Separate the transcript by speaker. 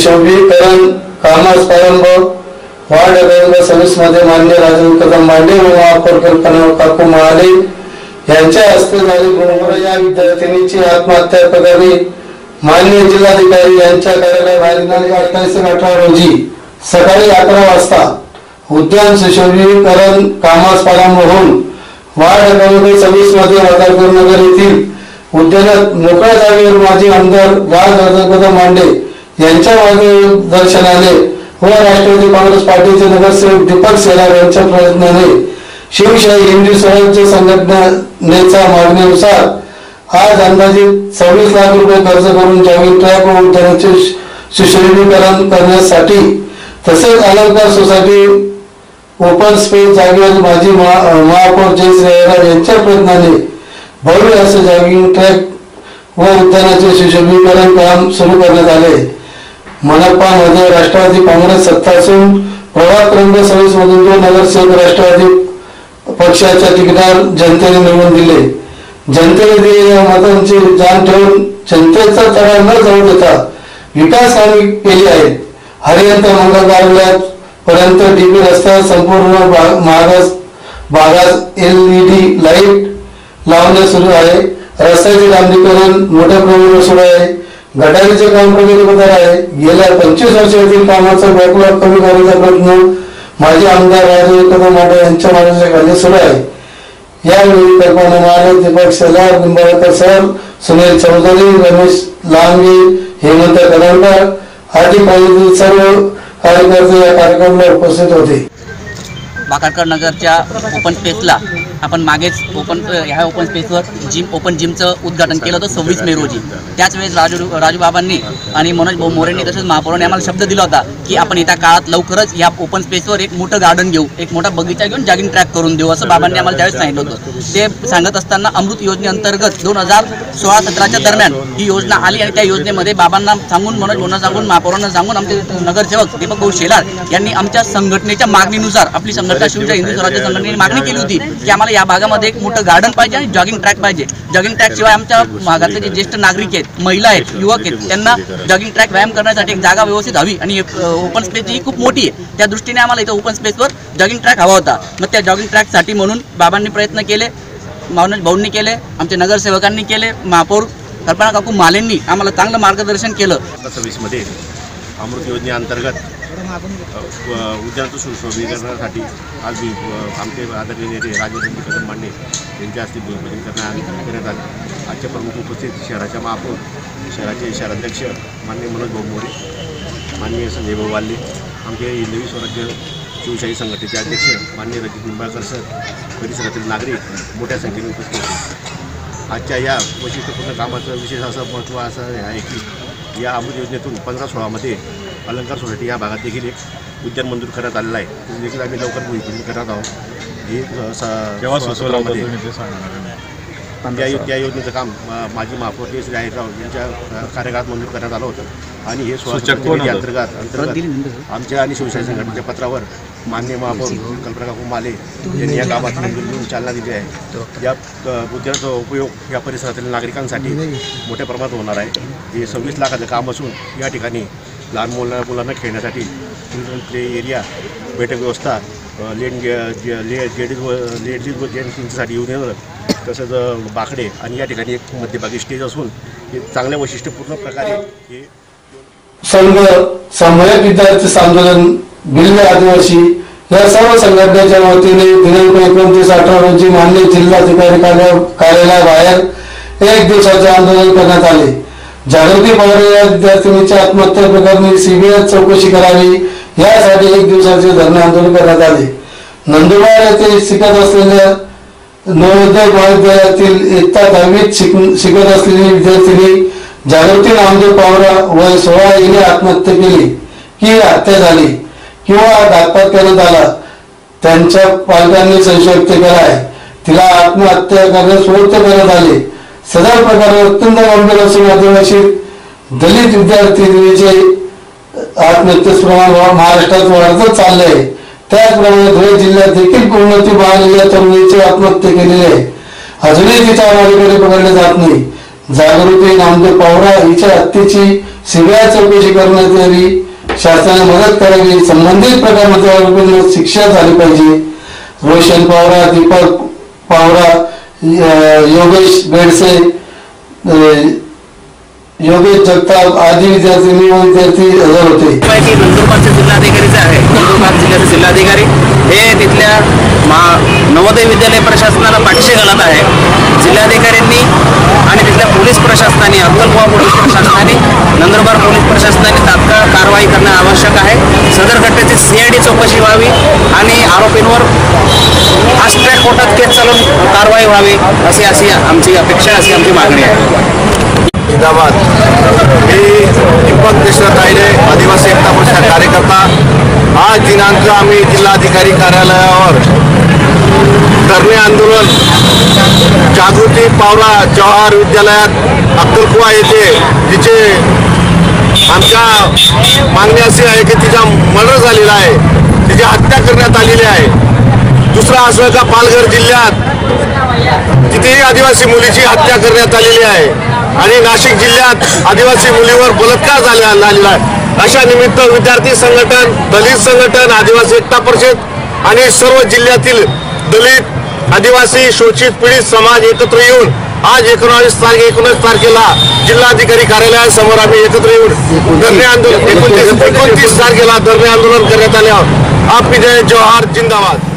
Speaker 1: शोभीकरण कामास प्रारंभ वार्ड क्रमांक सव्वीसमध्ये मान्य राजू कदम मांडे व महापौर कल्पना काकू महाले यांच्या हस्ते झाली गुरुवार या विद्यार्थिनीची आत्महत्या प्रकरणी मान्य जिल्हाधिकारी यांच्या कार्यालय दिनांक अठ्ठावीस अठरा रोजी सकाळी अकरा वाजता उद्यान सुशोभीकरण कामास प्रारंभ होऊन वार्ड क्रमांक सव्वीसमध्ये राधापूर नगर येथील उद्यानात मोकळ्या जागेवर माजी आमदार राज कदम मांडे यांच्या मार्गदर्शनाने व राष्ट्रवादी काँग्रेस पार्टीचे नगरसेवक दीपक सेलार यांच्या प्रयत्नाने शिवशाही हिंदू स्वराज्य संघटनेच्या मागणीनुसार आज अंदाजे सव्वीस लाख रुपये खर्च करून जॉगिंग ट्रॅक व उद्यानाचे सुशोभीकरण करण्यासाठी तसेच अलंकार सोसायटी ओपन स्पेस जागेवर माजी महापौर जयश्री यांच्या प्रयत्नाने भव्य असे जॉगिंग ट्रॅक व उद्यानाचे सुशोभीकरण काम सुरू करण्यात आले. मनपामध्ये राष्ट्रवादी काँग्रेस सत्ता असून प्रभाग क्रमांक सव्वीस मधून दोन नगरसेवक राष्ट्रवादी पक्षाच्या तिकिटावर जनतेने निवडून दिले. जनतेने दिलेल्या मतांची जाण ठेवून जनतेचा तडा न जाऊ देता विकास कामे केली आहेत. हरियंत मंगल कार्यालयात पर्यंत डीपी रस्ता संपूर्ण भा- मागास भागात एलईडी लाइट लावणे सुरू आहे. रस्त्याचे डांबरीकरण मोठ्या प्रमाणावर सुरू आहे. गटारीचे काम प्रगतीपथावर आहे. गेल्या पंचवीस वर्षातील कामाचा बॅकलॉग कमी करण्याचा प्रयत्न माजी आमदार राजे कदम माटे यांच्या मार्गदर्शनाखाली सुरू आहे. यावेळी कल्पना महाले दीपक सेलार निंबाळकर सर सुनील चौधरी रमेश लांगे हेमंत कदमकर आदी पाहिजे सर्व कार्यकर्ते या कार्यक्रमाला उपस्थित होते.
Speaker 2: वाकाडकर नगरच्या ओपन स्पेसला आपण मागेच ओपन ह्या ओपन स्पेसवर जिम ओपन जिमचं उद्घाटन केलं होतं सव्वीस मे रोजी. त्याच वेळेस राजू राजूबाबांनी आणि मनोज भाऊ मोरेंनी तसेच महापौरांनी आम्हाला शब्द दिला होता की आपण येत्या काळात लवकरच या ओपन स्पेसवर एक मोठं गार्डन घेऊ एक मोठा बगीचा घेऊन जॉगिंग ट्रॅक करून देऊ असं बाबांनी आम्हाला त्यावेळेस सांगितलं होतं. ते सांगत असताना अमृत योजनेअंतर्गत दोन हजार सोळा सतराच्या दरम्यान ही योजना आली आणि त्या योजनेमध्ये बाबांना सांगून मनोज भाऊंना सांगून महापौरांना सांगून आमचे नगरसेवक दीपक भाऊ शेलार यांनी आमच्या संघटनेच्या मागणीनुसार आपली संघटना शिवच्या हिंदू स्वराज्य संघटनेने मागणी केली होती की आम्हाला या भागामध्ये एक मोठं गार्डन पाहिजे आणि जॉगिंग ट्रॅक पाहिजे. जॉगिंग ट्रॅक शिवाय आमच्या भागातले जे ज्येष्ठ नागरिक आहेत महिला आहेत युवक आहेत त्यांना जॉगिंग ट्रॅक व्यायाम करण्यासाठी एक जागा व्यवस्थित हवी आणि ओपन स्पेस ही खूप मोठी आहे. त्या दृष्टीने आम्हाला इथं ओपन स्पेसवर जॉगिंग ट्रॅक हवा होता. मग त्या जॉगिंग ट्रॅकसाठी म्हणून बाबांनी प्रयत्न केले मनोज भाऊंनी केले आमच्या नगरसेवकांनी केले महापौर कल्पना काकू मालेंनी आम्हाला चांगलं मार्गदर्शन केलं.
Speaker 3: सव्वीसमध्ये अमृत योजनेअंतर्गत उद्यानचं उद्यानाचं सुशोभीकरणासाठी आज आमचे आदरणीय नेते राजेंद्र कदम मांडे यांच्या हस्ते भूमिपूजन करण्यात करण्यात आले. आजचे प्रमुख उपस्थित शहराच्या महापौर शहराचे शहराध्यक्ष माननीय मनोज भाऊ मोरे माननीय संजय भाऊ वाल्ले आमचे हिंदवी स्वराज्य शिवशाही संघटनेचे अध्यक्ष माननीय रजित निंबाळकर सर परिसरातील नागरिक मोठ्या संख्येने उपस्थित होते. आजच्या या वैशिष्ट्यपूर्ण कामाचं विशेष असं महत्त्व असं आहे की या अमृत योजनेतून पंधरा सोळामध्ये अलंकार सोसायटी या भागात देखील एक उद्यान मंजूर करण्यात आलेलं आहे. ते देखील आम्ही लवकर भूमिपूजन करणार आहोत. हे त्या त्या योजनेचं काम माजी महापौर के श्री आहेरराव यांच्या कार्यकाळात मंजूर करण्यात आलं होतं. आणि हे
Speaker 4: होतं?
Speaker 3: अंतर्गत अंतर्गत आमच्या आणि शिवशाही संघटनेच्या पत्रावर मान्य महापौर कल्पना काकू माले यांनी या कामात मंजूर देऊन चालना दिली आहे. या अ, उद्यानाचा उपयोग या परिसरातील नागरिकांसाठी मोठ्या प्रमाणात होणार आहे. हे सव्वीस लाखाचं काम असून या ठिकाणी लहान मुला मुलांना खेळण्यासाठी चिल्ड्रन प्ले एरिया बैठक व्यवस्था लेन लेडीज व लेडीज व जेंट्स यांच्यासाठी येऊन येणार तसंच बाकडे आणि या ठिकाणी एक मध्यभागी स्टेज असून हे चांगल्या वैशिष्ट्यपूर्ण प्रकारे हे
Speaker 1: संघ सामूहिक विद्यार्थी आंदोलन भिल्ल आदिवासी या सर्व संघटनेच्या वतीने दिनांक एकोणतीस अठरा रोजी मान्य जिल्हाधिकारी कार्यालयाबाहेर एक दिवसाचे आंदोलन करण्यात आले. जागृती पवार या विद्यार्थिनीच्या आत्महत्या प्रकरणी सीबीआय चौकशी करावी यासाठी एक दिवसाचे धरणे आंदोलन करण्यात आले. नंदुरबार येथे शिकत असलेल्या नवोदय महाविद्यालयातील इयत्ता दहावीत शिकत असलेली विद्यार्थिनी जागृती नामदेव पवार वय सोळा हिने आत्महत्या केली. ही हत्या झाली. किंवा घातपात करण्यात आला त्यांच्या पालकांनी संशय व्यक्त केला आहे. तिला आत्महत्या करण्यास प्रवृत्त करण्यात आले. सदर प्रकारे अत्यंत गंभीर असून आदिवासी दलित विद्यार्थिनीचे आत्महत्येचं प्रमाण महाराष्ट्रात वाढतच चालले आहे त्याचप्रमाणे धुळे जिल्ह्यात देखील कोणती बाळलेल्या तरुणीची आत्महत्या केलेली आहे. अजूनही तिच्या मालिकडे पकडले जात नाही. जागृती नामदेव पावरा हिच्या हत्येची सीबीआय चौकशी करण्यात यावी. शासनाने मदत करावी संबंधित प्रकरणाचा आरोपींना शिक्षा झाली पाहिजे. रोशन पावरा दीपक पावरा योगेश बेडसे योगेश जगताप आदी विद्यार्थी व विद्यार्थी हजर होते.
Speaker 4: की नंदुरबारचे जिल्हाधिकारीचे आहे. नंदुरबार जिल्ह्याचे जिल्हाधिकारी. हे तिथल्या मा नवोदय विद्यालय प्रशासनाला पाठीशी घालत आहे. जिल्हाधिकाऱ्यांनी आणि तिथल्या पोलीस प्रशासनाने अक्कलकुवा पोलीस प्रशासनाने नंदुरबार पोलीस प्रशासनाने तात्काळ कारवाई करणं आवश्यक आहे. सदर घटनेची सीआयडी चौकशी व्हावी आणि आरोपींवर फास्ट ट्रॅक कोर्टात केस चालून कारवाई व्हावी अशी अशी आमची अपेक्षा अशी आमची मागणी आहे.
Speaker 5: जिंदाबाद. मी दीपक कृष्ण तायडे आदिवासी एकता मोर्चा कार्यकर्ता. आज दिनांक आम्ही जिल्हाधिकारी कार्यालयावर धरणे आंदोलन. जागृती पावला जवाहर विद्यालयात अक्कलकुवा येथे तिचे आमच्या मागणी अशी आहे की तिचा मर्डर झालेला आहे. तिची हत्या करण्यात आलेली आहे. दुसरा असं का पालघर जिल्ह्यात तिथेही आदिवासी मुलीची हत्या करण्यात आलेली आहे. आणि नाशिक जिल्ह्यात आदिवासी मुलीवर बलात्कार झालेला झालेला आहे. अशा निमित्त विद्यार्थी संघटन दलित संघटन आदिवासी एकता परिषद आणि सर्व जिल्ह्यातील दलित आदिवासी शोषित पीडित समाज एकत्र येऊन आज एकोणावीस तारखे एकोणीस तारखेला जिल्हाधिकारी कार्यालयासमोर आम्ही एकत्र येऊन धरणे आंदोलन एकोणतीस एकोणतीस तारखेला धरणे आंदोलन करण्यात आले आहोत. आप विजय जवाहर जिंदाबाद.